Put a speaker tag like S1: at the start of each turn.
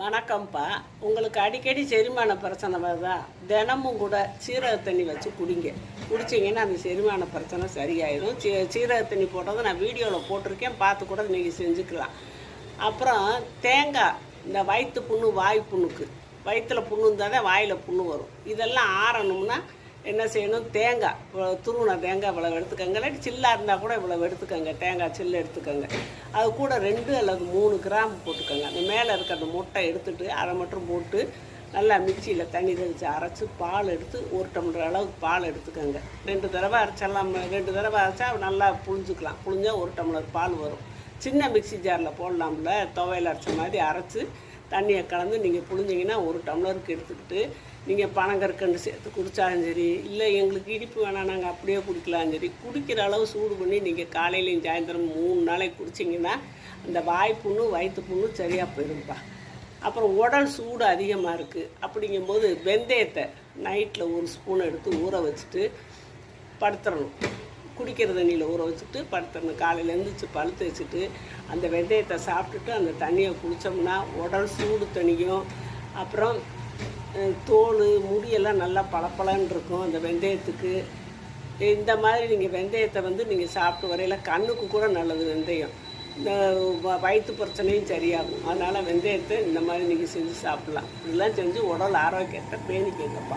S1: வணக்கம்ப்பா. உங்களுக்கு அடிக்கடி செரிமான பிரச்சனை வருதா? தினமும் கூட சீரக தண்ணி வச்சு குடிங்க. குடிச்சிங்கன்னா அந்த செரிமான பிரச்சனை சரியாயிடும் சீ சீரக தண்ணி போட்டதை நான் வீடியோவில் போட்டிருக்கேன். பார்த்து கூட நீங்கள் செஞ்சுக்கலாம். அப்புறம் தேங்காய் இந்த வயிற்று புண்ணு வாய் புண்ணுக்கு வயிற்றில் புண்ணு இருந்தால் தான் வாயில் புண்ணு வரும். இதெல்லாம் ஆறணும்னா என்ன செய்யணும்? தேங்காய். இவ்வளோ துருவின தேங்காய் இவ்வளோ எடுத்துக்கோங்க. இல்லாட்டி சில்லாக இருந்தால் கூட இவ்வளோ எடுத்துக்கோங்க. தேங்காய் சில்லு எடுத்துக்கோங்க. அது கூட ரெண்டு அல்லது மூணு கிராம் போட்டுக்கோங்க. அந்த மேலே இருக்க அந்த முட்டை எடுத்துட்டு அதை மட்டும் போட்டு நல்லா மிக்சியில் தண்ணி தெளித்து அரைச்சி பால் எடுத்து ஒரு டம்ளர் அளவுக்கு பால் எடுத்துக்கோங்க. ரெண்டு தடவை அரைச்செல்லாம் ரெண்டு தடவை அரைச்சா நல்லா புழிஞ்சுக்கலாம். புழிஞ்சால் ஒரு டம்ளர் பால் வரும். சின்ன மிக்ஸி ஜாரில் போடலாம்ல. துவையல் அரைச்ச மாதிரி அரைச்சி தண்ணியை கலந்து நீங்கள் புழிஞ்சிங்கன்னா ஒரு டம்ளருக்கு எடுத்துக்கிட்டு நீங்கள் பனங்கற்கண்டு சேர்த்து குடித்தாலும் சரி இல்லை எங்களுக்கு இனிப்பு வேணாம் நாங்கள் அப்படியே குடிக்கலாம் சரி குடிக்கிற அளவு சூடு பண்ணி நீங்கள் காலையிலையும் சாயந்தரம் மூணு நாளைக்கு குடிச்சிங்கன்னா அந்த வாய்ப்புண்ணு வயிற்று புண்ணு சரியாக போயிரும்ப்பா அப்புறம் உடல் சூடு அதிகமாக இருக்குது அப்படிங்கும்போது வெந்தயத்தை நைட்டில் ஒரு ஸ்பூன் எடுத்து ஊற வச்சுட்டு படுத்துடணும் குடிக்கிற தண்ணியில் ஊற வச்சுட்டு படுத்தணும் காலையில் எழுந்திரிச்சு பழுத்து வச்சுட்டு அந்த வெந்தயத்தை சாப்பிட்டுட்டு அந்த தண்ணியை குடித்தோம்னா உடல் சூடு தணியும். அப்புறம் தோல் முடியெல்லாம் நல்லா பளபளன்னு இருக்கும் அந்த வெந்தயத்துக்கு. இந்த மாதிரி நீங்கள் வெந்தயத்தை வந்து நீங்கள் சாப்பிட்டு வரையில் கண்ணுக்கு கூட நல்லது வெந்தயம். இந்த வ- வயிற்று பிரச்சனையும் சரியாகும். அதனால் வெந்தயத்தை இந்த மாதிரி நீங்கள் செஞ்சு சாப்பிட்லாம். இதெல்லாம் செஞ்சு உடல் ஆரோக்கியத்தை பேணிக்கங்கப்பா.